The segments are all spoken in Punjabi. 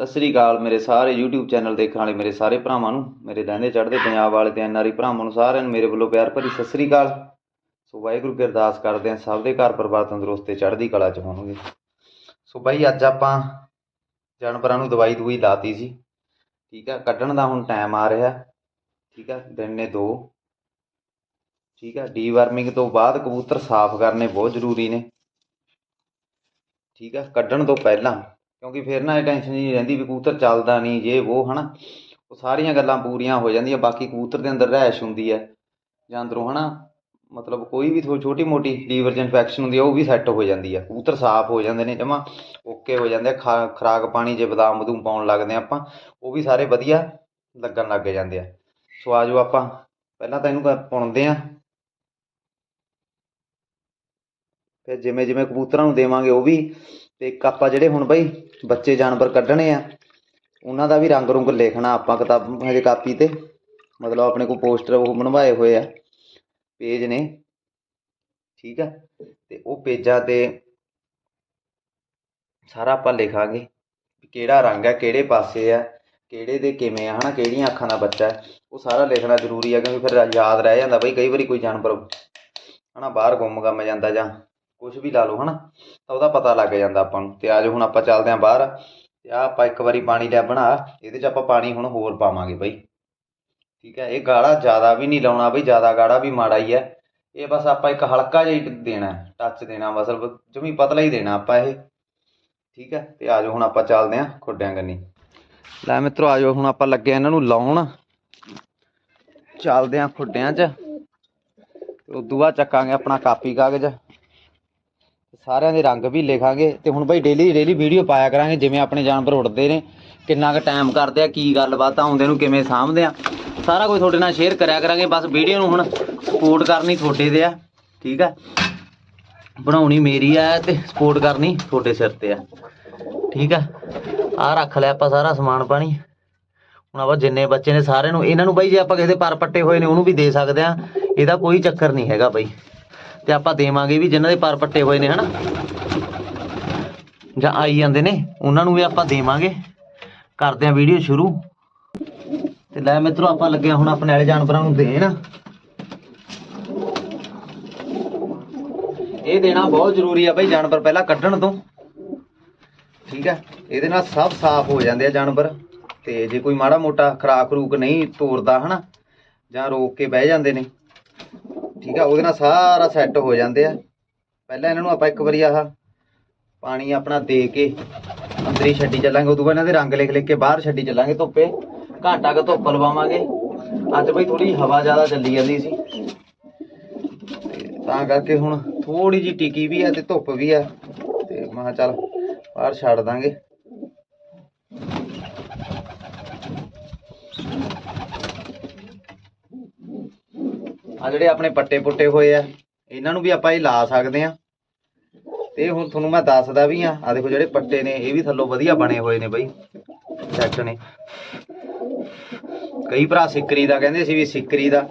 ਸਤਿ ਸ੍ਰੀ ਅਕਾਲ ਮੇਰੇ ਸਾਰੇ YouTube ਚੈਨਲ ਦੇਖਣ ਵਾਲੇ, ਮੇਰੇ ਸਾਰੇ ਭਰਾਵਾਂ ਨੂੰ, ਮੇਰੇ ਲਹਿੰਦੇ ਚੜ੍ਹਦੇ ਪੰਜਾਬ ਵਾਲੇ ਤੇ ਐਨਆਰਈ ਭਰਾਵਾਂ ਨੂੰ ਸਾਰਿਆਂ ਨੂੰ ਮੇਰੇ ਵੱਲੋਂ ਪਿਆਰ ਭਰੀ ਸਤਿ ਸ੍ਰੀ ਅਕਾਲ। ਸੋ ਵਾਹਿਗੁਰੂ ਕੀ ਅਰਦਾਸ ਕਰਦੇ ਹਾਂ, ਸਭ ਦੇ ਘਰ ਪਰਿਵਾਰ ਤੰਦਰੁਸਤ ਤੇ ਚੜ੍ਹਦੀ ਕਲਾ ਚ ਹੋਣਗੇ। ਸੋ ਬਾਈ, ਅੱਜ ਆਪਾਂ ਜਾਨਵਰਾਂ ਨੂੰ ਦਵਾਈ ਦੂਈ ਲਾਤੀ ਸੀ। ਠੀਕ ਆ, ਕੱਢਣ ਦਾ ਹੁਣ ਟਾਈਮ ਆ ਰਿਹਾ। ਠੀਕ ਆ, ਦਿਨ ਨੇ ਦੋ। ਠੀਕ ਆ ਡੀਵਰਮਿੰਗ ਤੋਂ ਬਾਅਦ ਕਬੂਤਰ ਸਾਫ਼ ਕਰਨੇ ਬਹੁਤ ਜ਼ਰੂਰੀ ਨੇ। ਠੀਕ ਆ, ਕੱਢਣ ਤੋਂ ਪਹਿਲਾਂ ਕਿਉਂਕਿ ਫਿਰ ਨਾ ਇਹ ਟੈਨਸ਼ਨ ਨਹੀਂ ਰਹਿੰਦੀ ਵੀ ਕਬੂਤਰ ਚੱਲਦਾ ਨਹੀਂ, ਜੇ ਉਹ ਹਨਾ, ਉਹ ਸਾਰੀਆਂ ਗੱਲਾਂ ਪੂਰੀਆਂ ਹੋ ਜਾਂਦੀਆਂ, ਬਾਕੀ ਕਬੂਤਰ ਦੇ ਅੰਦਰ ਰਹਿਸ਼ ਹੁੰਦੀ ਹੈ, ਜਾਂ ਅੰਦਰੋਂ ਹਨਾ, ਮਤਲਬ ਕੋਈ ਵੀ ਛੋਟੀ ਮੋਟੀ ਲੀਵਰ 'ਚ ਇਨਫੈਕਸ਼ਨ ਹੁੰਦੀ ਹੈ, ਉਹ ਵੀ ਸੈੱਟ ਹੋ ਜਾਂਦੀ ਹੈ। ਕਬੂਤਰ ਸਾਫ਼ ਹੋ ਜਾਂਦੇ ਨੇ, ਜਮਾ ਓਕੇ ਹੋ ਜਾਂਦੇ ਆ, ਖਾ, ਖੁਰਾਕ ਪਾਣੀ ਜੇ ਬਦਾਮ ਬਦੂਮ ਪਾਉਣ ਲੱਗਦੇ ਆ ਆਪਾਂ, ਉਹ ਵੀ ਸਾਰੇ ਵਧੀਆ ਲੱਗਣ ਲੱਗ ਜਾਂਦੇ ਆ। ਸੋ ਆਜੋ ਆਪਾਂ, ਪਹਿਲਾਂ ਤਾਂ ਇਹਨੂੰ ਕ- ਪੁਣਦੇ ਆ ਫਿਰ ਜਿਵੇਂ ਜਿਵੇਂ ਕਬੂਤਰਾਂ ਨੂੰ ਦੇਵਾਂਗੇ, ਉਹ ਵੀ ਤੇ ਇੱਕ ਆਪਾਂ ਜਿਹੜੇ ਹੁਣ ਬਈ ਬੱਚੇ ਜਾਨਵਰ ਕੱਢਣੇ ਆ, ਉਹਨਾਂ ਦਾ ਵੀ ਰੰਗ ਰੁੰਗ ਲਿਖਣਾ ਆਪਾਂ ਕਿਤਾਬ ਹਜੇ ਕਾਪੀ ਤੇ, ਮਤਲਬ ਆਪਣੇ ਕੋਲ ਪੋਸਟਰ ਉਹ ਬਣਵਾਏ ਹੋਏ ਆ, ਪੇਜ ਨੇ, ਠੀਕ ਆ, ਤੇ ਉਹ ਪੇਜਾਂ ਤੇ ਸਾਰਾ ਆਪਾਂ ਲਿਖਾਂਗੇ ਕਿਹੜਾ ਰੰਗ ਹੈ ਕਿਹੜੇ ਪਾਸੇ ਆ, ਕਿਹੜੇ ਦੇ ਕਿਵੇਂ ਆ, ਹਨਾ, ਕਿਹੜੀਆਂ ਅੱਖਾਂ ਦਾ ਬੱਚਾ ਹੈ, ਉਹ ਸਾਰਾ ਲਿਖਣਾ ਜ਼ਰੂਰੀ ਹੈ ਕਿਉਂਕਿ ਫਿਰ ਯਾਦ ਰਹਿ ਜਾਂਦਾ ਬਈ ਕਈ ਵਾਰੀ ਕੋਈ ਜਾਨਵਰ, ਹਨਾ, ਬਾਹਰ ਗੁੰਮ ਗੰਮ ਜਾਂਦਾ ਜਾਂ ਕੁਝ ਵੀ ਲਾ ਲਓ, ਹਨਾ? ਤਾਂ ਉਹਦਾ ਪਤਾ ਲੱਗ ਜਾਂਦਾ ਆਪਾਂ ਨੂੰ। ਤੇ ਅੱਜ ਹੁਣ ਆਪਾਂ ਚੱਲਦੇ ਆਂ ਬਾਹਰ। ਤੇ ਆ ਆਪਾਂ ਇੱਕ ਵਾਰੀ ਪਾਣੀ ਲਿਆ ਬਣਾ। ਇਹਦੇ 'ਚ ਆਪਾਂ ਪਾਣੀ ਹੁਣ ਹੋਰ ਪਾਵਾਂਗੇ ਬਈ। ਠੀਕ ਹੈ, ਇਹ ਗਾੜਾ ਜ਼ਿਆਦਾ ਵੀ ਨਹੀਂ ਲਾਉਣਾ ਬਈ, ਜ਼ਿਆਦਾ ਗਾੜਾ ਵੀ ਮਾੜਾ ਹੀ ਹੈ। ਇਹ ਬਸ ਆਪਾਂ ਇੱਕ ਹਲਕਾ ਜਿਹਾ ਹੀ ਦੇਣਾ ਟੱਚ ਦੇਣਾ ਮਤਲਬ ਜਮੀ ਪਤਲਾ ਹੀ ਦੇਣਾ ਆਪਾਂ ਇਹ। ਠੀਕ ਹੈ, ਤੇ ਆਜੋ ਹੁਣ ਆਪਾਂ ਚੱਲਦੇ ਆਂ ਖੁੱਡਿਆਂ ਕੰਨੀ। ਲੈ ਮਿੱਤਰੋ ਆਜੋ ਹੁਣ ਆਪਾਂ ਲੱਗੇ ਇਹਨਾਂ ਨੂੰ ਲਾਉਣ। ਚੱਲਦੇ ਆਂ ਖੁੱਡਿਆਂ 'ਚ। ਤੇ ਉਦੋਂ ਬਾਅਦ ਚੱਕਾਂਗੇ ਆਪਣਾ ਕਾਪੀ ਕਾਗਜ਼। ਸਾਰਿਆਂ ਦੇ ਰੰਗ ਵੀ ਲਿਖਾਂਗੇ ਤੇ ਹੁਣ ਬਈ ਡੇਲੀ ਡੇਲੀ ਵੀਡੀਓ ਪਾਇਆ ਕਰਾਂਗੇ, ਜਿਵੇਂ ਆਪਣੇ ਜਾਨਵਰ ਉੱਡਦੇ ਨੇ, ਕਿੰਨਾ ਕੁ ਟਾਈਮ ਕਰਦੇ ਆ, ਕੀ ਗੱਲਬਾਤ ਆ, ਆਉਂਦੇ ਨੂੰ ਕਿਵੇਂ ਸਾਂਭਦੇ ਆ। ਸਾਰਾ ਕੁਝ ਤੁਹਾਡੇ ਨਾਲ ਸ਼ੇਅਰ ਕਰਿਆ ਕਰਾਂਗੇ, ਬਸ ਵੀਡੀਓ ਨੂੰ ਹੁਣ ਸਪੋਰਟ ਕਰਨੀ ਤੁਹਾਡੇ ਤੇ ਆ, ਠੀਕ ਆ? ਬਣਾਉਣੀ ਮੇਰੀ ਆ ਤੇ ਸਪੋਰਟ ਕਰਨੀ ਤੁਹਾਡੇ ਸਿਰ ਤੇ ਆ, ਠੀਕ ਆ? ਆ ਰੱਖ ਲਿਆ ਆਪਾਂ ਸਾਰਾ ਸਮਾਨ ਪਾਣੀ। ਹੁਣ ਆਪਾਂ ਜਿੰਨੇ ਬੱਚੇ ਨੇ ਸਾਰਿਆਂ ਨੂੰ, ਇਹਨਾਂ ਨੂੰ ਬਾਈ ਜੇ ਆਪਾਂ ਕਿਸੇ ਦੇ ਪਰ ਪੱਟੇ ਹੋਏ ਨੇ, ਉਹਨੂੰ ਵੀ ਦੇ ਸਕਦੇ ਆ। ਇਹਦਾ ਕੋਈ ਚੱਕਰ ਨਹੀਂ ਹੈਗਾ ਬਾਈ। ਤੇ ਆਪਾਂ ਦੇਵਾਂਗੇ ਵੀ ਜਿਨ੍ਹਾਂ ਦੇ ਪਰ ਪੱਟੇ ਹੋਏ ਨੇ, ਹਨਾ? ਜਾਂ ਆਈ ਜਾਂਦੇ ਨੇ, ਉਹਨਾਂ ਨੂੰ ਵੀ ਆਪਾਂ ਦੇਵਾਂਗੇ। ਕਰਦੇ ਆ ਵੀਡੀਓ ਸ਼ੁਰੂ। ਤੇ ਲੈ ਮਿੱਤਰੋ, ਆਪਾਂ ਲੱਗੇ ਹੁਣ ਆਪਣੇ ਵਾਲੇ ਜਾਨਵਰਾਂ ਨੂੰ ਦੇਣ। ਇਹ ਦੇਣਾ ਬਹੁਤ ਜ਼ਰੂਰੀ ਆ ਬਈ ਜਾਨਵਰ ਪਹਿਲਾਂ ਕੱਢਣ ਤੋਂ। ਠੀਕ ਆ? ਇਹਦੇ ਨਾਲ ਸਭ ਸਾਫ਼ ਹੋ ਜਾਂਦੇ ਆ ਜਾਨਵਰ। ਤੇ ਜੇ ਕੋਈ ਮਾੜਾ ਮੋਟਾ ਖਰਾਕ ਖਰੂਕ ਨਹੀਂ ਤੋਰਦਾ, ਹਨਾ? ਜਾਂ ਰੋਕ ਕੇ ਬਹਿ ਜਾਂਦੇ ਨੇ। ਠੀਕ ਆ, ਉਹਦੇ ਨਾਲ ਸਾਰਾ ਸੈੱਟ ਹੋ ਜਾਂਦੇ ਆ। ਪਹਿਲਾਂ ਇਹਨਾਂ ਨੂੰ ਆਪਾਂ ਇੱਕ ਵਾਰੀ ਆਹ ਪਾਣੀ ਆਪਣਾ ਦੇ ਕੇ ਅੰਦਰ ਹੀ ਛੱਡੀ ਚੱਲਾਂਗੇ, ਉਦੋਂ ਬਾਅਦ ਇਹਨਾਂ ਦੇ ਰੰਗ ਲਿਖ ਲਿਖ ਕੇ ਬਾਹਰ ਛੱਡੀ ਚੱਲਾਂਗੇ ਧੁੱਪੇ। ਘਾਟਾ ਕੁ ਧੁੱਪ ਲਵਾਵਾਂਗੇ। ਅੱਜ ਬਈ ਥੋੜੀ ਹਵਾ ਜ਼ਿਆਦਾ ਚੱਲੀ ਜਾਂਦੀ ਸੀ। ਤੇ ਤਾਂ ਕਰਕੇ ਹੁਣ ਥੋੜੀ ਜੀ ਟਿੱਕੀ ਵੀ ਆ ਤੇ ਧੁੱਪ ਵੀ ਆ। ਤੇ ਮੈਂ ਕਿਹਾ ਚੱਲ ਬਾਹਰ ਛੱਡ ਦਾਂਗੇ। ਆ ਜਿਹੜੇ ਆਪਣੇ ਪੱਟੇ ਪੁੱਟੇ ਹੋਏ ਆ, ਇਹਨਾਂ ਨੂੰ ਵੀ ਆਪਾਂ ਇਹ ਲਾ ਸਕਦੇ ਆ ਤੇ ਹੁਣ ਤੁਹਾਨੂੰ ਮੈਂ ਦੱਸਦਾ ਵੀ ਆ ਆ ਦੇਖੋ ਜਿਹੜੇ ਪੱਟੇ ਨੇ, ਇਹ ਵੀ ਥੱਲੋਂ ਵਧੀਆ ਬਣੇ ਹੋਏ ਨੇ ਬਈ। ਸੈੱਟ ਨੇ। ਕਈ ਭਰਾ ਸਿੱਕਰੀ ਦਾ ਕਹਿੰਦੇ ਸੀ ਵੀ ਸਿੱਕਰੀ ਦਾ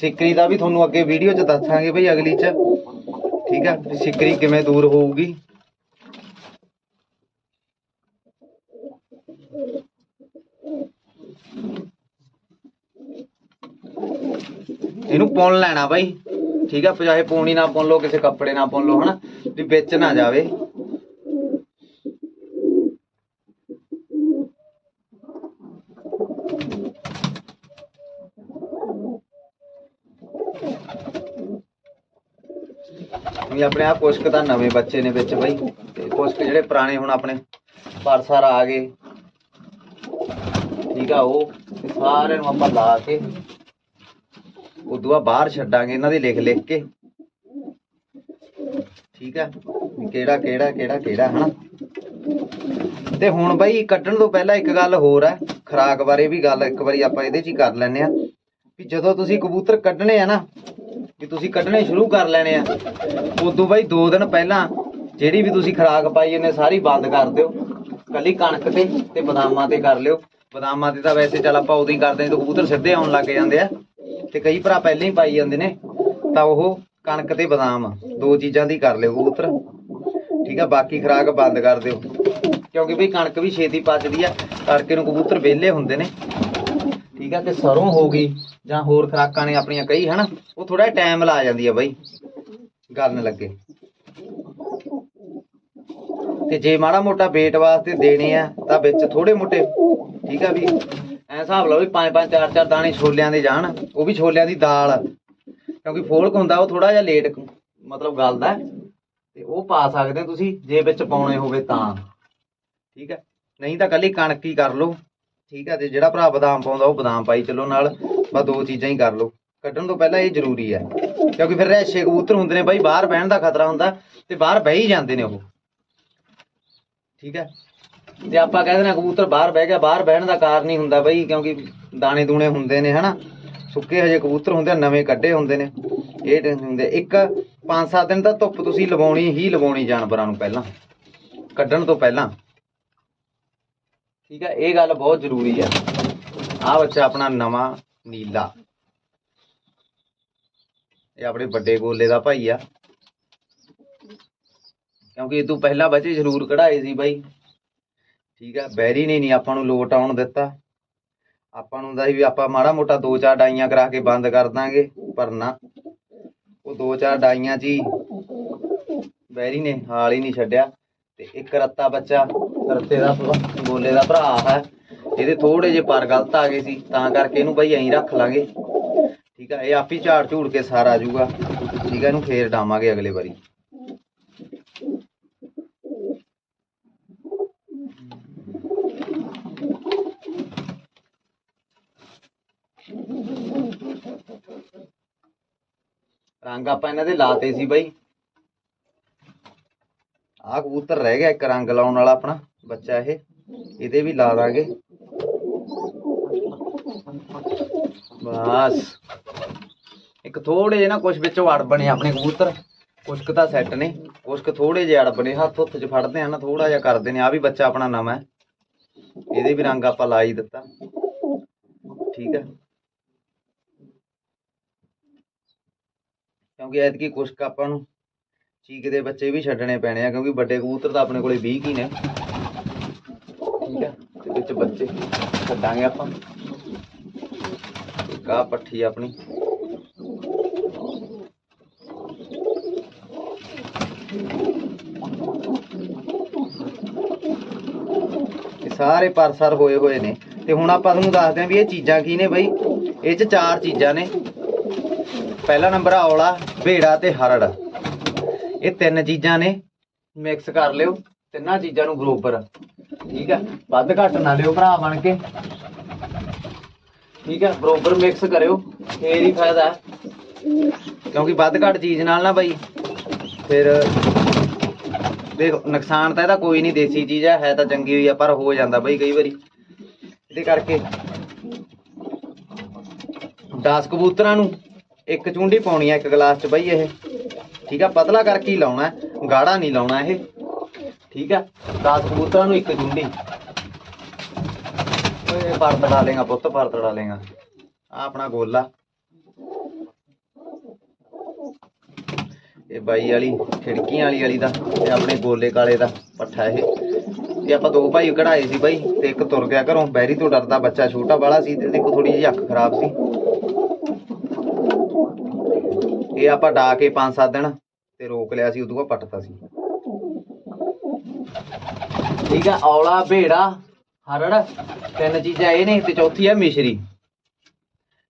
ਸਿੱਕਰੀ ਦਾ ਵੀ ਤੁਹਾਨੂੰ ਅੱਗੇ ਵੀਡੀਓ 'ਚ ਦੱਸਾਂਗੇ ਬਈ ਅਗਲੀ 'ਚ। ਠੀਕ ਆ, ਵੀ ਸਿੱਕਰੀ ਕਿਵੇਂ ਦੂਰ ਹੋਊਗੀ। ਇਹਨੂੰ ਪੁੰਨ ਲੈਣਾ ਬਾਈ। ਠੀਕ ਆ ਚਾਹੇ ਪੂਣੀ ਨਾ ਪੁੰਨ ਲਓ, ਕਿਸੇ ਕੱਪੜੇ ਨਾ ਪੁੰਨ ਲਓ, ਹਨਾ? ਵੀ ਵਿੱਚ ਨਾ ਜਾਵੇ। ਵੀ ਆਪਣੇ ਆ ਕੁਸ਼ਕ ਤਾਂ ਨਵੇਂ ਬੱਚੇ ਨੇ ਵਿੱਚ ਬਾਈ। ਤੇ ਕੁਛ ਜਿਹੜੇ ਪੁਰਾਣੇ ਹੁਣ ਆਪਣੇ ਪਰਸਾਰ ਆ ਗਏ। ਠੀਕ ਆ ਉਹ, ਤੇ ਸਾਰਿਆਂ ਨੂੰ ਆਪਾਂ ਲਾ ਕੇ ਉਦੋਂ ਬਾਅਦ ਬਾਹਰ ਛੱਡਾਂਗੇ ਇਹਨਾਂ ਦੇ ਲਿਖ ਲਿਖ ਕੇ। ਠੀਕ ਆ? ਕਿਹੜਾ ਕਿਹੜਾ ਕਿਹੜਾ ਕਿਹੜਾ, ਹਨਾ? ਤੇ ਹੁਣ ਬਾਈ ਕੱਢਣ ਤੋਂ ਪਹਿਲਾਂ ਇੱਕ ਗੱਲ ਹੋਰ ਹੈ ਖਰਾਕ ਬਾਰੇ ਵੀ ਗੱਲ ਇੱਕ ਵਾਰੀ ਆਪਾਂ ਇਹਦੇ 'ਚ ਹੀ ਕਰ ਲੈਨੇ ਆ। ਵੀ ਜਦੋਂ ਤੁਸੀਂ ਕਬੂਤਰ ਕੱਢਣੇ ਆ ਨਾ, ਵੀ ਤੁਸੀਂ ਕੱਢਣੇ ਸ਼ੁਰੂ ਕਰ ਲੈਣੇ ਆ, ਉਦੋਂ ਬਾਈ 2 ਦਿਨ ਪਹਿਲਾਂ ਜਿਹੜੀ ਵੀ ਤੁਸੀਂ ਖਰਾਕ ਪਾਈ ਇਹਨੇ ਸਾਰੀ ਬੰਦ ਕਰ ਦਿਓ। ਕੱਲੀ ਕਣਕ ਤੇ ਤੇ ਬਦਾਮਾਂ ਤੇ ਕਰ ਲਿਓ। ਬਦਾਮਾਂ ਤੇ ਤਾਂ ਵੈਸੇ ਚੱਲ ਆਪਾਂ ਉਦੋਂ ਹੀ ਕਰਦੇ ਜਦੋਂ ਕਬੂਤਰ ਸਿੱਧੇ ਆਉਣ ਲੱਗ ਜਾਂਦੇ ਆ। ਤੇ ਕਈ ਭਰਾ ਪਹਿਲਾਂ ਹੀ ਪਾਈ ਜਾਂਦੇ ਨੇ, ਤਾਂ ਉਹ ਕਣਕ ਤੇ ਬਦਾਮ ਦੋ ਚੀਜ਼ਾਂ ਦੀ ਕਰ ਲਿਓ ਕਬੂਤਰ। ਠੀਕ ਆ, ਬਾਕੀ ਖਰਾਕ ਬੰਦ ਕਰ ਦਿਓ। ਕਿਉਂਕਿ ਵੀ ਕਣਕ ਵੀ ਛੇਤੀ ਪਚਦੀ ਆ, ਤੜਕੇ ਨੂੰ ਕਬੂਤਰ ਵਿਹਲੇ ਹੁੰਦੇ ਨੇ। ਠੀਕ ਆ, ਤੇ ਸਰੋਂ ਹੋ ਗਈ, ਜਾਂ ਹੋਰ ਖਰਾਕਾਂ ਨੇ ਆਪਣੀਆਂ ਕਈ, ਹਨਾ? ਉਹ ਥੋੜਾ ਟਾਈਮ ਲਾ ਜਾਂਦੀ ਆ ਬਾਈ ਗਲਣ ਲੱਗੇ। ਤੇ ਜੇ ਮਾੜਾ ਮੋਟਾ ਵੇਟ ਵਾਸਤੇ ਦੇਣੇ ਆ, ਤਾਂ ਵਿੱਚ ਥੋੜੇ ਮੋਟੇ, ਠੀਕ ਆ ਵੀ ਐ ਹਿਸਾਬ ਲਓ ਵੀ ਪੰਜ ਪੰਜ ਚਾਰ ਚਾਰ ਦਾਣੇ ਛੋਲਿਆਂ ਦੇ ਜਾਣ, ਉਹ ਵੀ ਛੋਲਿਆਂ ਦੀ ਦਾਲ। ਕਿਉਂਕਿ ਫੋਲਕ ਹੁੰਦਾ, ਉਹ ਥੋੜਾ ਜਿਹਾ ਲੇਟ ਮਤਲਬ ਗਲਦਾ ਤੇ ਉਹ ਪਾ ਸਕਦੇ ਤੁਸੀਂ, ਜੇ ਵਿੱਚ ਪਾਉਣੇ ਹੋਵੇ ਤਾਂ। ਠੀਕ ਹੈ? ਨਹੀਂ ਤਾਂ ਕੱਲੀ ਕਣਕ ਹੀ ਕਰ ਲਓ। ਠੀਕ ਹੈ? ਤੇ ਜਿਹੜਾ ਭਰਾ ਬਦਾਮ ਪਾਉਂਦਾ, ਉਹ ਬਦਾਮ ਪਾਈ ਚਲੋ, ਨਾਲ ਬਸ ਦੋ ਚੀਜ਼ਾਂ ਹੀ ਕਰ ਲਓ। ਕੱਢਣ ਤੋਂ ਪਹਿਲਾਂ ਇਹ ਜ਼ਰੂਰੀ ਹੈ। ਕਿਉਂਕਿ ਫਿਰ ਰੈਸ਼ੇ ਕਬੂਤਰ ਹੁੰਦੇ ਨੇ ਬਾਈ, ਬਾਹਰ ਬਹਿਣ ਦਾ ਖਤਰਾ ਹੁੰਦਾ, ਤੇ ਬਾਹਰ ਬਹਿ ਹੀ ਜਾਂਦੇ ਨੇ ਉਹ। ਠੀਕ ਹੈ? ਤੇ ਆਪਾਂ ਕਹਿੰਦੇ ਨੇ ਕਬੂਤਰ ਬਾਹਰ ਬਹਿ ਗਿਆ, ਬਾਹਰ ਬਹਿਣ ਦਾ ਕਾਰਨ ਹੀ ਹੁੰਦਾ ਬਈ, ਕਿਉਂਕਿ ਦਾਣੇ ਦੂਣੇ ਹੁੰਦੇ ਨੇ, ਹਨਾ? ਸੁੱਕੇ ਹਜੇ ਕਬੂਤਰ ਹੁੰਦੇ ਨਵੇਂ ਕੱਢੇ ਹੁੰਦੇ ਨੇ। ਇਹ ਟੈਨਸ਼ਨ ਹੁੰਦੇ, ਇੱਕ 5-7 ਦਿਨ ਤਾਂ ਧੁੱਪ ਤੁਸੀਂ ਲਵਾਉਣੀ ਹੀ ਲਵਾਉਣੀ ਜਾਨਵਰਾਂ ਨੂੰ ਪਹਿਲਾਂ, ਕੱਢਣ ਤੋਂ ਪਹਿਲਾਂ। ਠੀਕ ਹੈ ਇਹ ਗੱਲ ਬਹੁਤ ਜ਼ਰੂਰੀ ਹੈ ਆਹ ਬੱਚਾ ਆਪਣਾ ਨਵਾਂ, ਨੀਲਾ। ਇਹ ਆਪਣੇ ਵੱਡੇ ਗੋਲੇ ਦਾ ਭਾਈ ਆ। ਕਿਉਂਕਿ ਇਹ ਤੋਂ ਪਹਿਲਾਂ ਬੱਚੇ ਜ਼ਰੂਰ ਕਢਾਏ ਸੀ ਬਾਈ। ਠੀਕ ਆ ਬੈਰੀ ਨੇ ਨਹੀਂ, ਆਪਾਂ ਨੂੰ ਲੋਟ ਆਉਣ ਦਿੱਤਾ। ਆਪਾਂ ਨੂੰ ਹੁੰਦਾ ਸੀ ਵੀ ਆਪਾਂ ਮਾੜਾ ਮੋਟਾ ਦੋ ਚਾਰ ਡਾਈਆਂ ਕਰਾ ਕੇ ਬੰਦ ਕਰ ਦਾਂਗੇ, ਪਰ ਨਾ। ਉਹ ਦੋ ਚਾਰ ਡਾਈਆਂ 'ਚ ਹੀ ਬੈਰੀ ਨੇ, ਹਾਲ ਹੀ ਨਹੀਂ ਛੱਡਿਆ। ਤੇ ਇੱਕ ਰੱਤਾ ਬੱਚਾ, ਰੱਤੇ ਦਾ ਭ- ਗੋਲੇ ਦਾ ਭਰਾ ਹੈ। ਇਹਦੇ ਥੋੜੇ ਜਿਹੇ ਪਰ ਗਲਤ ਆ ਗਏ ਸੀ, ਤਾਂ ਕਰਕੇ ਇਹਨੂੰ ਬਈ ਐਂ ਰੱਖ ਲਾਂਗੇ। ਠੀਕ ਆ, ਇਹ ਆਪ ਹੀ ਝਾੜ ਝੂੜ ਕੇ ਸਾਰਾ ਆ ਜਾਊਗਾ। ਠੀਕ ਆ, ਇਹਨੂੰ ਫੇਰ ਡਾਵਾਂਗੇ ਅਗਲੇ ਵਾਰੀ। ਰੰਗ ਆਪਾਂ ਇਹਨਾਂ ਦੇ ਲਾਤੇ ਸੀ ਬਾਈ। ਆਹ ਕਬੂਤਰ ਰਹਿ ਗਿਆ ਇੱਕ ਰੰਗ ਲਾਉਣ ਵਾਲਾ ਆਪਣਾ, ਬੱਚਾ ਇਹ। ਇਹਦੇ ਵੀ ਲਾ ਦਾਂਗੇ। ਬਸ। ਇੱਕ ਥੋੜੇ ਜਿਹੇ ਨਾ ਕੁਝ ਵਿੱਚੋਂ ਅੜ ਬਣੇ ਆਪਣੇ ਕਬੂਤਰ। ਕੁਝ ਕੁ ਤਾਂ ਸੈੱਟ ਨੇ। ਕੁਝ ਕੁ ਥੋੜੇ ਜਿਹੇ ਅੜ ਬਣੇ। ਹੱਥ ਹੁੱਥ 'ਚ ਫੜਦੇ ਆ ਨਾ ਥੋੜਾ ਜਿਹਾ ਕਰਦੇ ਨੇ। ਆ ਵੀ ਬੱਚਾ ਆਪਣਾ ਨਵਾਂ ਹੈ। ਇਹਦੇ ਵੀ ਰੰਗ ਆਪਾਂ ਲਾ ਹੀ ਦਿੱਤਾ। ਠੀਕ ਹੈ। ਕਿਉਂਕਿ ਐਤਕੀ ਕੁਛ ਕੁ ਆਪਾਂ ਨੂੰ ਚੀਕ ਦੇ ਬੱਚੇ ਵੀ ਛੱਡਣੇ ਪੈਣੇ ਆ, ਕਿਉਂਕਿ ਵੱਡੇ ਕਬੂਤਰ ਤਾਂ ਆਪਣੇ ਕੋਲੇ 20 ਕੀ ਨੇ। ਠੀਕ ਹੈ ਤੇ ਵਿੱਚ ਬੱਚੇ ਛੱਡਾਂਗੇ ਆਪਾਂ। ਇੱਕ ਆਹ ਪੱਠੀ ਆਪਣੀ। ਸਾਰੇ ਪਰਸਰ ਹੋਏ ਹੋਏ ਨੇ। ਤੇ ਹੁਣ ਆਪਾਂ ਤੁਹਾਨੂੰ ਦੱਸਦੇ ਆਂ ਵੀ ਇਹ ਚੀਜ਼ਾਂ ਕੀ ਨੇ ਬਈ? ਇਹ ਚ ਚਾਰ ਚੀਜ਼ਾਂ ਨੇ। ਪਹਿਲਾ ਨੰਬਰ ਆ ਔਲਾ। ਭੇੜਾ ਤੇ ਹਰੜ। ਇਹ ਤਿੰਨ ਚੀਜ਼ਾਂ ਨੇ ਮਿਕਸ ਕਰ ਲਿਓ, ਤਿੰਨਾਂ ਚੀਜ਼ਾਂ ਨੂੰ ਬਰੋਬਰ। ਠੀਕ ਹੈ ਵੱਧ ਘੱਟ ਨਾ ਲਿਓ ਭਰਾ ਬਣ ਕੇ। ਠੀਕ ਹੈ ਬਰੋਬਰ ਮਿਕਸ ਕਰਿਓ। ਫੇਰ ਹੀ ਫਾਇਦਾ। ਕਿਉਂਕਿ ਵੱਧ ਘੱਟ ਚੀਜ਼ ਨਾਲ ਨਾ ਬਈ। ਫਿਰ ਦੇਖ, ਨੁਕਸਾਨ ਤਾਂ ਇਹਦਾ ਕੋਈ ਨਹੀਂ, ਦੇਸੀ ਚੀਜ਼ ਹੈ ਹੈ ਤਾਂ ਚੰਗੀ ਹੋਈ ਆ, ਪਰ ਹੋ ਜਾਂਦਾ ਬਈ ਕਈ ਵਾਰੀ। ਇਹਦੇ ਕਰਕੇ 10 ਕਬੂਤਰਾਂ ਨੂੰ ਇੱਕ ਚੁੰਡੀ ਪਾਉਣੀ ਹੈ ਇੱਕ ਗਲਾਸ 'ਚ ਬਈ ਇਹ। ਠੀਕ ਆ, ਪਤਲਾ ਕਰਕੇ ਹੀ ਲਾਉਣਾ? ਗਾੜਾ ਨਹੀਂ ਲਾਉਣਾ ਇਹ। ਠੀਕ ਆ 10 ਕਬੂਤਰਾਂ ਨੂੰ ਇੱਕ ਚੁੰਡੀ। ਓਏ ਪਰ ਤੜਾ ਲੇਗਾ ਪੁੱਤ ਪਰ ਤੜਾ ਲੇਗਾ ਆ ਆਪਣਾ ਗੋਲਾ ਇਹ ਬਾਈ ਵਾਲੀ, ਖਿੜਕੀਆਂ ਵਾਲੀ ਵਾਲੀ ਦਾ, ਤੇ ਆਪਣੇ ਗੋਲੇ ਕਾਲੇ ਦਾ ਪੱਠਾ ਇਹ। ਇਹ ਆਪਾਂ ਦੋ ਭਾਈ ਕਢਾਏ ਸੀ ਬਾਈ, ਤੇ ਇੱਕ ਤੁਰ ਗਿਆ ਘਰੋਂ। ਬੈਰੀ ਤੋਂ ਡਰਦਾ ਬੱਚਾ ਛੋਟਾ, ਵਾਲਾ ਸੀ ਤੇ ਦੇਖੋ ਥੋੜੀ ਜਿਹੀ ਅੱਖ ਖਰਾਬ ਸੀ ਇਹ ਆਪਾਂ ਡਾ ਕੇ 5-7 ਦਿਨ ਤੇ ਰੋਕ ਲਿਆ ਸੀ, ਉਦੋਂ ਬਾਅਦ ਪੱਟਤਾ ਸੀ। ਠੀਕ ਆ, ਔਲਾ, ਭੇੜਾ, ਹਰੜ, ਤਿੰਨ ਚੀਜ਼ਾਂ ਇਹ ਨੇ ਤੇ ਚੌਥੀ ਆ ਮਿਸ਼ਰੀ।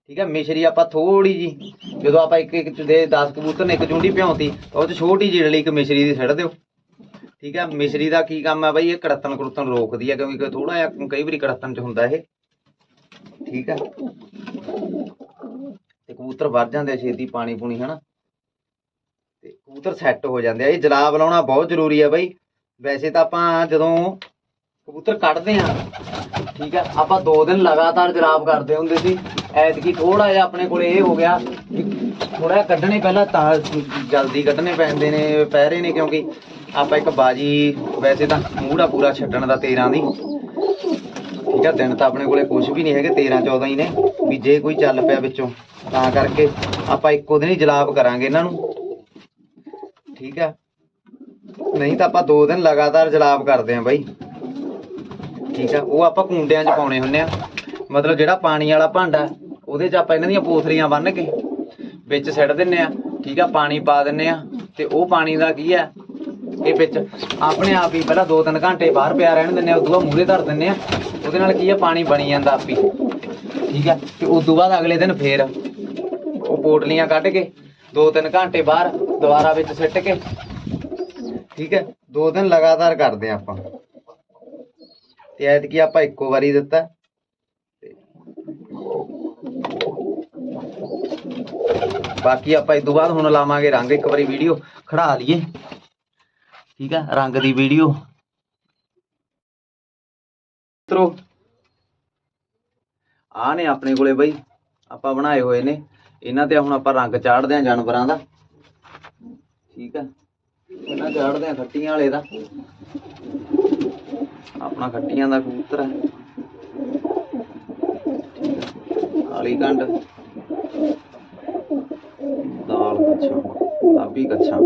ਠੀਕ ਹੈ ਮਿਸ਼ਰੀ ਆਪਾਂ ਥੋੜੀ ਜੀ, ਜਦੋਂ ਆਪਾਂ ਇੱਕ ਇੱਕ ਦੇ 10 ਕਬੂਤਰ ਨੇ, ਇੱਕ ਚੁੰਡੀ ਭਿਉਂਤੀ ਤਾਂ ਉਹ ਚ ਛੋਟੀ ਜਿਹੀ ਡਲੀ ਇੱਕ ਮਿਸ਼ਰੀ ਦੀ ਛੱਡ ਦਿਓ। ਠੀਕ ਹੈ ਮਿਸ਼ਰੀ ਦਾ ਕੀ ਕੰਮ ਆ ਬਈ, ਇਹ ਕੜਤਨ ਕੜਤਨ ਰੋਕਦੀ ਹੈ ਕਿਉਂਕਿ ਥੋੜਾ ਜਿਹਾ ਕਈ ਵਾਰੀ ਕੜਤਨ ਚ ਹੁੰਦਾ ਇਹ। ਠੀਕ ਹੈ ਤੇ ਕਬੂਤਰ ਵਰ ਜਾਂਦੇ ਆ, ਛੇਤੀ ਪਾਣੀ ਪੂਣੀ, ਹਨਾ। ਤੇ ਕਬੂਤਰ ਸੈੱਟ ਹੋ ਜਾਂਦੇ ਆ। ਇਹ ਜਲਾਬ ਲਾਉਣਾ ਬਹੁਤ ਜ਼ਰੂਰੀ ਆ ਬਈ। ਵੈਸੇ ਤਾਂ ਆਪਾਂ ਜਦੋਂ ਕਬੂਤਰ ਕੱਢਦੇ ਆ, ਠੀਕ ਆ, ਆਪਾਂ 2 ਦਿਨ ਲਗਾਤਾਰ ਜਲਾਬ ਕਰਦੇ ਹੁੰਦੇ ਸੀ। ਐਤਕੀ ਥੋੜਾ ਜਿਹਾ ਆਪਣੇ ਕੋਲ ਇਹ ਹੋ ਗਿਆ ਥੋੜਾ ਜਿਹਾ ਕੱਢਣੇ ਪਹਿਲਾਂ ਤਾਂ ਜਲਦੀ ਕੱਢਣੇ ਪੈਂਦੇ ਨੇ ਪਹਿਰੇ ਨੇ ਕਿਉਂਕਿ ਆਪਾਂ ਇੱਕ ਬਾਜੀ ਵੈਸੇ ਤਾਂ ਮੂਹੜਾ ਪੂਰਾ ਛੱਡਣ ਦਾ 13 ਦੀ। ਠੀਕ ਆ, ਦਿਨ ਤਾਂ ਆਪਣੇ ਕੋਲੇ ਕੁਝ ਵੀ ਨਹੀਂ ਹੈਗੇ 13 14 ਹੀ ਨੇ। ਵੀ ਜੇ ਕੋਈ ਚੱਲ ਪਿਆ ਵਿੱਚੋਂ, ਤਾਂ ਕਰਕੇ ਆਪਾਂ ਇੱਕੋ ਦਿਨ ਹੀ ਜਲਾਬ ਕਰਾਂਗੇ ਇਹਨਾਂ ਨੂੰ। ਠੀਕ ਆ। ਨਹੀਂ ਤਾਂ ਆਪਾਂ ਦੋ ਦਿਨ ਲਗਾਤਾਰ ਜਲਾਬ ਕਰਦੇ ਆਂ ਬਾਈ। ਠੀਕ ਆ, ਉਹ ਆਪਾਂ ਕੁੰਡਿਆਂ 'ਚ ਪਾਉਣੇ ਹੁੰਨੇ ਆ। ਮਤਲਬ ਜਿਹੜਾ ਪਾਣੀ ਵਾਲਾ ਭਾਂਡਾ, ਉਹਦੇ 'ਚ ਆਪਾਂ ਇਹਨਾਂ ਦੀਆਂ ਪੋਥਰੀਆਂ ਬੰਨ ਕੇ ਵਿੱਚ ਸਿੱਟ ਦਿੰਨੇ ਆ। ਠੀਕ ਆ, ਪਾਣੀ ਪਾ ਦਿੰਨੇ ਆ। ਤੇ ਉਹ ਪਾਣੀ ਦਾ ਕੀ ਆ, ਇਹ ਵਿੱਚ ਆਪਣੇ ਆਪ ਹੀ ਪਹਿਲਾਂ 2-3 ਘੰਟੇ ਬਾਹਰ ਪਿਆ ਰਹਿਣ ਦਿੰਨੇ ਆ, ਉਦੋਂ ਬਾਅਦ ਮੂਹਰੇ ਧਰ ਦਿੰਨੇ ਆ। ਉਹਦੇ ਨਾਲ ਕੀ ਆ, ਪਾਣੀ ਬਣੀ ਜਾਂਦਾ ਆਪੀ ਠੀਕ ਆ, ਤੇ ਉਦੋਂ ਬਾਅਦ ਅਗਲੇ ਦਿਨ ਫੇਰ ਉਹ ਪੋਟਲੀਆਂ ਕੱਢ ਕੇ 2-3 ਘੰਟੇ ਬਾਹਰ ਦੁਬਾਰਾ ਵਿੱਚ ਸਿੱਟ ਕੇ। ਠੀਕ ਹੈ? ਦੋ ਦਿਨ ਲਗਾਤਾਰ ਕਰਦੇ ਆ ਆਪਾਂ। ਤੇ ਐਤਕੀ ਆਪਾਂ ਇੱਕੋ ਵਾਰੀ ਦਿੱਤਾ। ਬਾਕੀ ਆਪਾਂ ਇਸ ਤੋਂ ਬਾਅਦ ਹੁਣ ਲਾਵਾਂਗੇ ਰੰਗ। ਇੱਕ ਵਾਰੀ ਵੀਡੀਓ ਖੜਾ ਲਈਏ। ਠੀਕ ਹੈ? ਰੰਗ ਦੀ ਵੀਡੀਓ। ਮਿੱਤਰੋ ਆ ਨੇ ਆਪਣੇ ਕੋਲੇ ਬਈ। ਆਪਾਂ ਬਣਾਏ ਹੋਏ ਨੇ। ਇਹਨਾਂ ਤੇ ਹੁਣ ਆਪਾਂ ਰੰਗ ਚਾੜਦੇ ਆ ਜਾਨਵਰਾਂ ਦਾ। ਠੀਕ ਹੈ ਇਹਨਾਂ ਚਾੜਦੇ ਆ ਖੱਟੀਆਂ ਵਾਲੇ ਦਾ। ਆਪਣਾ ਖੱਟੀਆਂ ਦਾ ਕਬੂਤਰ ਹੈ ਕਾਲੀ ਕੰਡ। ਦਾਲ ਕੱਛਾ, ਗੁਲਾਬੀ ਕੱਛਾ।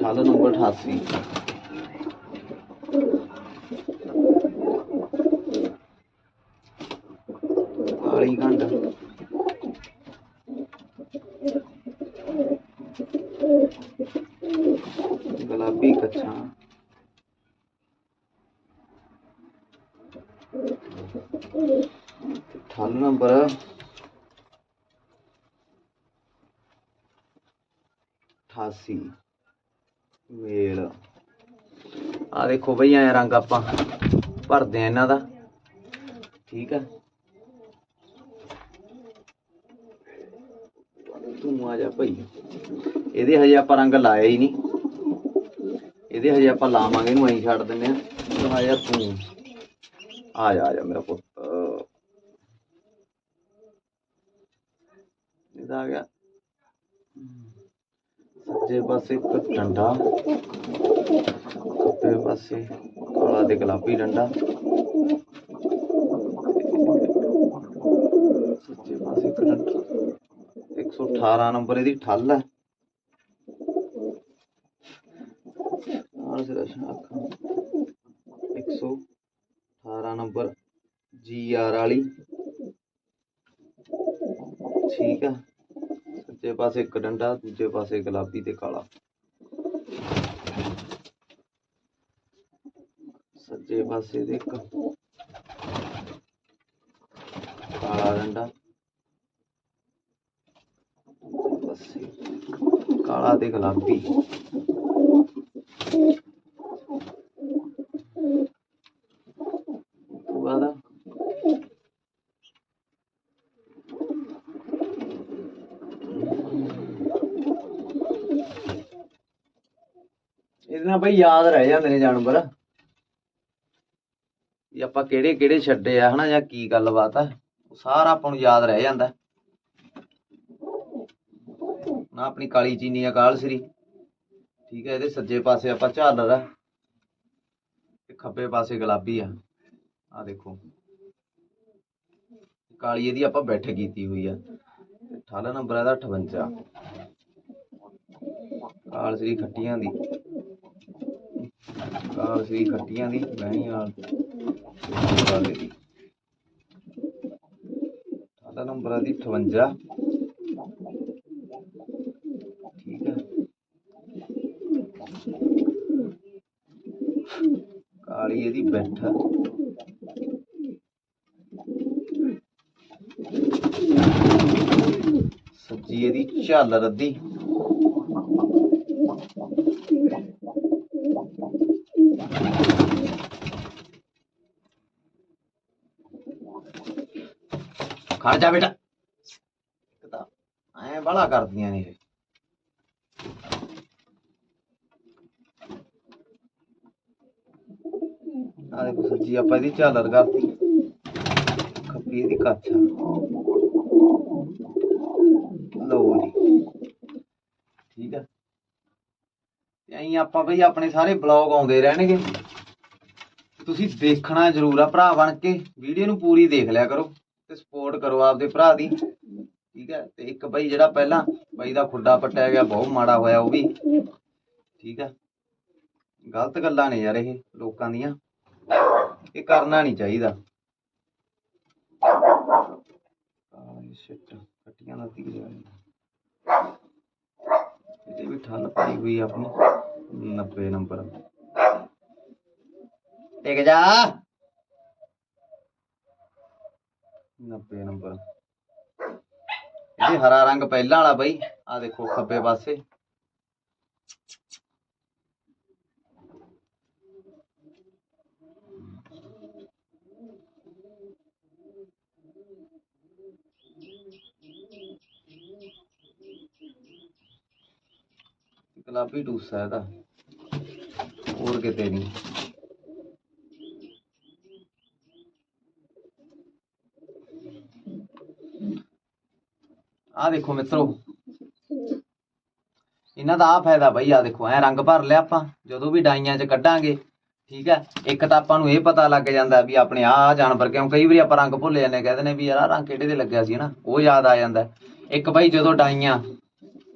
ਠਾਲ ਨੰਬਰ 88 ਕਾਲੀ ਕੰਡ। ਗੁਲਾਬੀ ਕੱਛਾ ਨੰਬਰ। 88 ਮੇਲ। ਆ ਦੇਖੋ ਬਈ, ਐ ਰੰਗ ਆਪਾਂ ਭਰਦੇ ਆ ਇਹਨਾਂ ਦਾ। ਠੀਕ ਆ। ਤੂੰ ਆ ਜਾ ਭਾਈ। ਇਹਦੇ ਹਜੇ ਆਪਾਂ ਰੰਗ ਲਾਇਆ ਹੀ ਨਹੀਂ। ਇਹਦੇ ਹਜੇ ਆਪਾਂ ਲਾਵਾਂਗੇ ਇਹਨੂੰ ਐਂ ਛੱਡ ਦਿੰਨੇ ਆ ਆ ਜਾ ਤੂੰ ਆ ਜਾ ਆ ਜਾ ਮੇਰਾ ਪੁੱਤ। ਇਹਦਾ ਆ ਗਿਆ। ਸੱਜੇ ਪਾਸੇ ਇੱਕ ਡੰਡਾ ਖੱਬੇ ਪਾਸੇ ਕਾਲਾ ਤੇ ਗੁਲਾਬੀ ਡੰਡਾ। ਸੱਜੇ ਪਾਸੇ ਇੱਕ ਡੰਡਾ। 118 ਨੰਬਰ ਇਹਦੀ ਠੱਲ ਹੈ। ਨਾਲ ਸਿਰਾ 118 ਨੰਬਰ ਜੀ ਆਰ ਵਾਲੀ। ਠੀਕ ਆ। ਸੱਜੇ ਪਾਸੇ ਇੱਕ ਡੰਡਾ, ਦੂਜੇ ਪਾਸੇ ਗੁਲਾਬੀ ਤੇ ਕਾਲਾ। ਸੱਜੇ ਪਾਸੇ ਦੇ ਇੱਕ ਕਾਲਾ ਡੰਡਾ। ਪਾਸੇ ਕਾਲਾ ਤੇ ਗੁਲਾਬੀ ਉਹ ਬਾਅਦ ਇਹਦੇ ਨਾਲ ਬਈ ਯਾਦ ਰਹਿ ਜਾਂਦੇ ਨੇ ਜਾਨਵਰ। ਵੀ ਆਪਾਂ ਕਿਹੜੇ ਕਿਹੜੇ ਛੱਡੇ ਆ ਹਨਾ ਜਾਂ ਕੀ ਗੱਲਬਾਤ ਆ? ਉਹ ਸਾਰਾ ਆਪਾਂ ਨੂੰ ਯਾਦ ਰਹਿ ਜਾਂਦਾ। ਨਾ ਆਪਣੀ ਕਾਲੀ ਚੀਨੀ ਆ ਕਾਲ ਸ੍ਰੀ। ਠੀਕ ਹੈ ਇਹਦੇ ਸੱਜੇ ਪਾਸੇ ਆਪਾਂ ਝਾਲਰ ਆ। ਤੇ ਖੱਬੇ ਪਾਸੇ ਗੁਲਾਬੀ ਆ। ਆ ਦੇਖੋ। ਕਾਲੀ ਇਹਦੀ ਆਪਾਂ ਬੈਠ ਕੀਤੀ ਹੋਈ ਆ। ਤੇ ਠਾਲਾ ਨੰਬਰ ਇਹਦਾ 58 ਕਾਲ ਸ੍ਰੀ ਖੱਟੀਆਂ ਦੀ। ਕਾਲ ਸ੍ਰੀ ਖੱਟੀਆਂ ਦੀ ਬਹਿਣੀ ਵਾਲੇ ਦੀ ਠਾਲਾ ਨੰਬਰ ਇਹਦੀ 58 ਠੀਕ ਹੈ ਕਾਲੀ ਇਹਦੀ ਬੈਠ। ਸੱਜੀ ਇਹਦੀ ਝਾਲਰ ਅੱਧੀ ਖੜ ਜਾ ਬੇਟਾ। ਇੱਕ ਤਾਂ ਐ ਬੜਾ ਕਰਦੀਆਂ ਨੇ ਇਹ। ਆ ਦੇਖੋ ਸੱਜੀ ਆਪਾਂ ਇਹਦੀ ਝਾਲਰ ਕਰਤੀ। ਖੱਬੀ ਇਹਦੀ ਕੱਛਾ ਲਓ ਜੀ। ਠੀਕ ਆ। ਤੇ ਐਂ ਆਪਾਂ ਬਈ ਆਪਣੇ ਸਾਰੇ ਬਲੌਗ ਆਉਂਦੇ ਰਹਿਣਗੇ। ਤੁਸੀਂ ਦੇਖਣਾ ਜ਼ਰੂਰ ਆ, ਭਰਾ ਬਣ ਕੇ। ਵੀਡੀਓ ਨੂੰ ਪੂਰੀ ਦੇਖ ਲਿਆ ਕਰੋ। ਤੇ ਸਪੋਰਟ ਕਰੋ ਆਪਦੇ ਭਰਾ ਦੀ, ਠੀਕ ਹੈ? ਤੇ ਇੱਕ ਬਈ ਜਿਹੜਾ ਪਹਿਲਾਂ ਬਾਈ ਦਾ ਖੁੱਡਾ ਪੱਟਿਆ ਗਿਆ, ਬਹੁਤ ਮਾੜਾ ਹੋਇਆ ਉਹ ਵੀ, ਠੀਕ ਹੈ? ਗਲਤ ਗੱਲਾਂ ਨੇ ਯਾਰ ਇਹ ਲੋਕਾਂ ਦੀਆਂ, ਇਹ ਕਰਨਾ ਨਹੀਂ ਚਾਹੀਦਾ। ਸ਼ਿਟ ਕੱਟੀਆਂ ਦਾ ਤੀਰ ਇਹਦੇ ਵੀ ਠੱਲ ਪਾਈ ਹੋਈ ਆਪਣੀ 90 ਨੰਬਰ। ਟਿਕ ਜਾ। 90 ਨੰਬਰ। ਇਹ ਹਰਾ ਰੰਗ ਪਹਿਲਾਂ ਵਾਲਾ ਬਈ ਆ ਦੇਖੋ ਖੱਬੇ ਪਾਸੇ। ਗੁਲਾਬੀ ਟੂਸਾ ਇਹਦਾ। ਹੋਰ ਕਿਤੇ ਨਹੀਂ। ਆਹ ਦੇਖੋ ਮਿੱਤਰੋ। ਇਹਨਾਂ ਦਾ ਆ ਫਾਇਦਾ ਬਈ ਆ ਦੇਖੋ, ਐ ਰੰਗ ਭਰ ਲਿਆ ਆਪਾਂ, ਜਦੋਂ ਵੀ ਡਾਈਆਂ 'ਚ ਕੱਢਾਂਗੇ, ਠੀਕ ਹੈ? ਇੱਕ ਤਾਂ ਆਪਾਂ ਨੂੰ ਇਹ ਪਤਾ ਲੱਗ ਜਾਂਦਾ ਵੀ ਆਪਣੇ ਆ ਜਾਨਵਰ ਕਿਉਂ, ਕਈ ਵਾਰੀ ਆਪਾਂ ਰੰਗ ਭੁੱਲ ਜਾਂਦੇ ਕਹਿੰਦੇ ਨੇ ਵੀ ਯਾਰ ਆਹ ਰੰਗ ਕਿਹੜੇ ਦੇ ਲੱਗਿਆ ਸੀ ਨਾ ਉਹ ਯਾਦ ਆ ਜਾਂਦਾ। ਇੱਕ ਬਈ ਜਦੋਂ ਡਾਈਆਂ,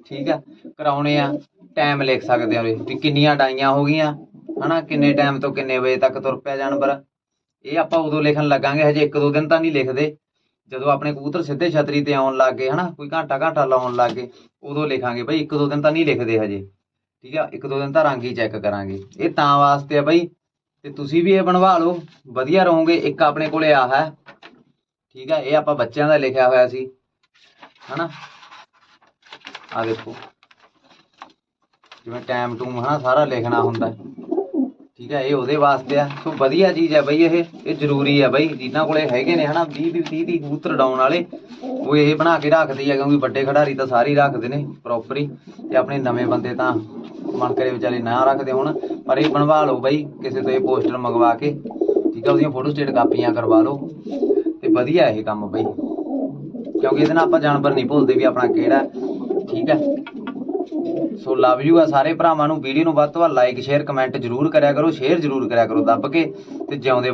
ਠੀਕ ਹੈ? ਕਰਾਉਣੇ ਆ ਟਾਈਮ ਲਿਖ ਸਕਦੇ ਆ ਵੀ ਕਿੰਨੀਆਂ ਡਾਈਆਂ ਹੋ ਗਈਆਂ, ਹਨਾ? ਕਿੰਨੇ ਟਾਈਮ ਤੋਂ ਕਿੰਨੇ ਵਜੇ ਤੱਕ ਤੁਰ ਪਿਆ ਜਾਨਵਰ? ਇਹ ਆਪਾਂ ਉਦੋਂ ਲਿਖਣ ਲੱਗਾਂਗੇ, ਹਜੇ ਇੱਕ ਦੋ ਦਿਨ ਤਾਂ ਨਹੀਂ ਲਿਖਦੇ। ਜਦੋਂ ਆਪਣੇ ਕਬੂਤਰ ਸਿੱਧੇ ਛਤਰੀ ਤੇ ਆਉਣ ਲੱਗ ਗਏ, ਹਨਾ, ਕੋਈ ਘੰਟਾ ਘੰਟਾ ਲਾਉਣ ਲੱਗ ਗਏ, ਉਦੋਂ ਲਿਖਾਂਗੇ ਬਈ ਇੱਕ ਦੋ ਦਿਨ ਤਾਂ ਨਹੀਂ ਲਿਖਦੇ ਹਜੇ, ਠੀਕ ਆ, ਇੱਕ ਦੋ ਦਿਨ ਤਾਂ ਰੰਗ ਹੀ ਚੈੱਕ ਕਰਾਂਗੇ। ਇਹ ਤਾਂ ਵਾਸਤੇ ਆ ਬਈ, ਤੇ ਤੁਸੀਂ ਵੀ ਇਹ ਬਣਵਾ ਲਓ, ਵਧੀਆ ਰਹੋਗੇ, ਇੱਕ ਆਪਣੇ ਕੋਲੇ ਆ ਹੈ, ਠੀਕ ਆ, ਇਹ ਆਪਾਂ ਬੱਚਿਆਂ ਦਾ ਲਿਖਿਆ ਹੋਇਆ ਸੀ, ਹਨਾ। ਆ ਦੇਖੋ, ਜਿਵੇਂ ਟਾਈਮ ਟੂਮ ਹਨਾ, ਸਾਰਾ ਲਿਖਣਾ ਹੁੰਦਾ। ਠੀਕ ਹੈ, ਇਹ ਉਹਦੇ ਵਾਸਤੇ ਆ। ਸੋ ਵਧੀਆ ਚੀਜ਼ ਹੈ ਬਈ ਇਹ ਇਹ ਜ਼ਰੂਰੀ ਹੈ ਬਈ। ਜਿਨ੍ਹਾਂ ਕੋਲੇ ਹੈਗੇ ਨੇ ਹਨਾ 20 20 30 ਕਬੂਤਰ ਡਾਉਣ ਵਾਲੇ, ਉਹ ਇਹ ਬਣਾ ਕੇ ਰੱਖਦੇ ਆ, ਕਿਉਂਕਿ ਵੱਡੇ ਖਿਡਾਰੀ ਤਾਂ ਸਾਰੇ ਹੀ ਰੱਖਦੇ ਨੇ ਪ੍ਰੋਪਰ ਹੀ। ਤੇ ਆਪਣੇ ਨਵੇਂ ਬੰਦੇ ਤਾਂ ਮਨ ਕਰੇ ਵਿਚਾਰੇ ਨਾ ਰੱਖਦੇ ਹੁਣ। ਪਰ ਇਹ ਬਣਵਾ ਲਓ ਬਈ, ਕਿਸੇ ਤੋਂ ਇਹ ਪੋਸਟਰ ਮੰਗਵਾ ਕੇ, ਠੀਕ ਹੈ ਉਹਦੀਆਂ ਫੋਟੋ ਸਟੇਟ ਕਾਪੀਆਂ ਕਰਵਾ ਲਓ। ਤੇ ਵਧੀਆ ਇਹ ਕੰਮ ਬਈ। ਕਿਉਂਕਿ ਇਹਦੇ ਨਾਲ ਆਪਾਂ ਜਾਨਵਰ ਨਹੀਂ ਭੁੱਲਦੇ ਵੀ ਆਪਣਾ ਕਿਹੜਾ, ਠੀਕ ਹੈ। ਸੋ ਲਵ ਯੂ ਆ ਸਾਰੇ ਭਰਾਵਾਂ ਨੂੰ, ਵੀਡੀਓ ਨੂੰ ਵੱਧ ਤੋਂ ਵੱਧ ਲਾਈਕ ਸ਼ੇਅਰ ਕਮੈਂਟ ਜਰੂਰ ਕਰਿਆ ਕਰੋ ਸ਼ੇਅਰ ਜਰੂਰ ਕਰਿਆ ਕਰੋ, ਦੱਬ ਕੇ ਤੇ ਜਿਉਂਦੇ ਵਾ-